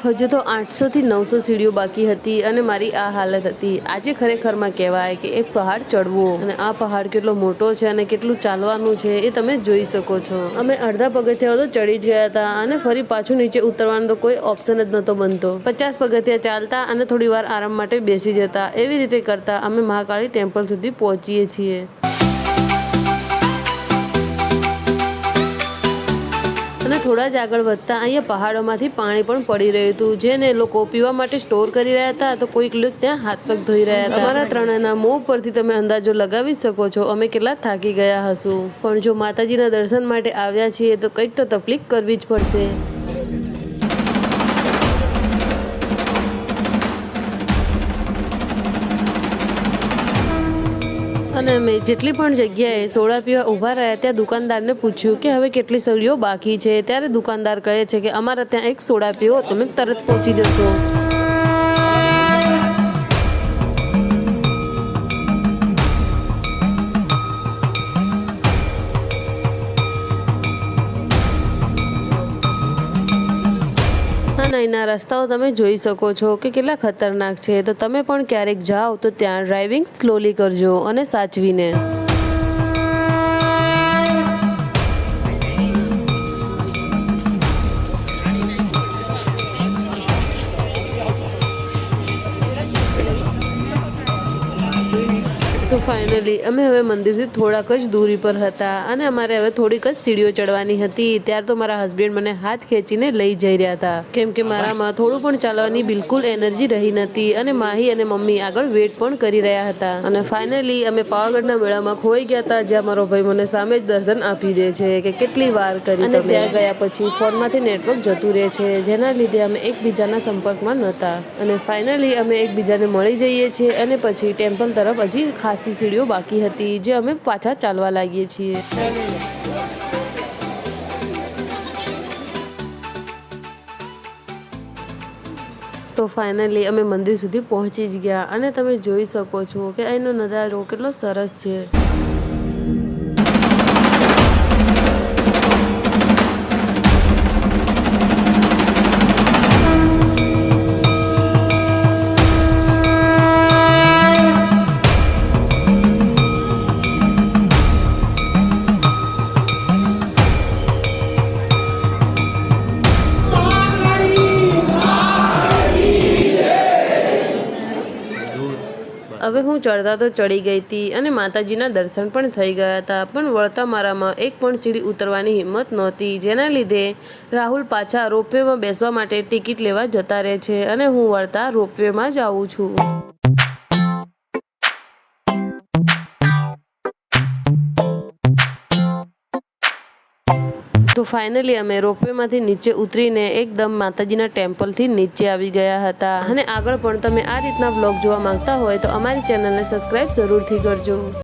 હજુ તો આઠસોથી નવસો સીડીઓ બાકી હતી અને મારી આ હાલત હતી. આજે ખરેખરમાં કહેવાય કે એક પહાડ ચડવો અને આ પહાડ કેટલો મોટો છે અને કેટલું ચાલવાનું છે એ તમે જોઈ શકો છો. અમે અડધા પગથિયા તો ચડી જ ગયા હતા અને ફરી પાછું નીચે ઉતરવાનો તો કોઈ ઓપ્શન જ નહોતો બનતો. પચાસ પગથિયા ચાલતા અને થોડી આરામ માટે બેસી જતા. એવી રીતે કરતા અમે મહાકાળી ટેમ્પલ સુધી પહોંચીએ છીએ. અને થોડા જ આગળ વધતા અહીંયા પહાડોમાંથી પાણી પણ પડી રહ્યું હતું. જેને લોકો પીવા માટે સ્ટોર કરી રહ્યા હતા, તો કોઈક લોક ત્યાં હાથ પગ ધોઈ રહ્યા હતા. અમારા ત્રણેયના મોં પરથી તમે અંદાજો લગાવી શકો છો. અમે કેટલા થાકી ગયા હશું. પણ જો માતાજીના દર્શન માટે આવ્યા છીએ, તો કંઈક તો તકલીફ કરવી જ પડશે. અને મેં જેટલી પણ જગ્યાએ સોડા પીવા ઊભા રહ્યા ત્યાં દુકાનદારને પૂછ્યું કે હવે કેટલી સળીઓ બાકી છે. ત્યારે દુકાનદાર કહે છે કે અમારા ત્યાં એક સોડા પીવો, તમે તરત પહોંચી જશો. અહીંના રસ્તાઓ તમે જોઈ શકો છો કે કેટલા ખતરનાક છે. તો તમે પણ ક્યારેક જાઓ તો ત્યાં ડ્રાઇવિંગ સ્લોલી કરજો અને સાચવીને. ફાઇનલી અમે હવે મંદિરથી થોડાક જ દૂરી પર હતા અને અમારે હવે થોડીક જ સીડીઓ ચડવાની હતી. ત્યાર તો મારા હસબન્ડ મને હાથ ખેંચીને લઈ જઈ રહ્યા હતા. કેમ કે મારામાં થોડું પણ ચાલવાની બિલકુલ એનર્જી રહી નથી અને માહી અને મમ્મી આગળ વેટ પણ કરી રહ્યા હતા. અને ફાઇનલી અમે પાવાગઢના મેળામાં ખોઈ ગયા હતા જ્યાં મારો ભાઈ મને સામે જ દર્શન આપી દે છે કે કેટલી વાર કરી અને ત્યાં ગયા પછી ફોનમાંથી નેટવર્ક જતું રહે છે જેના લીધે અમે એકબીજાના સંપર્કમાં નહોતા. અને ફાઇનલી અમે એકબીજાને મળી જઈએ છીએ અને પછી ટેમ્પલ તરફ હજી ખાસી સીડીઓ બાકી હતી, જે અમે પાછા ચાલવા લાગીએ છીએ. તો ફાઇનલી અમે મંદિર સુધી પહોંચી જ ગયા. અને તમે જોઈ શકો છો કે અહીંનો નજારો કેટલો સરસ છે. હવે હું ચડતા તો ચડી ગઈ હતી અને માતાજીના દર્શન પણ થઈ ગયા હતા, પણ વળતા મારામાં એક પણ સીડી ઉતરવાની હિંમત નહોતી, જેના લીધે રાહુલ પાછા રોપવેમાં બેસવા માટે ટિકિટ લેવા જતા રહે છે અને હું વળતા રોપવેમાં જ આવું છું. તો ફાઇનલી અમે રોપવેમાંથી નીચે ઉતરીને એકદમ માતાજીના ટેમ્પલથી નીચે આવી ગયા હતા. અને આગળ પણ તમે આ રીતના બ્લોગ જોવા માંગતા હોય તો અમારી ચેનલને સબસ્ક્રાઈબ જરૂરથી કરજો.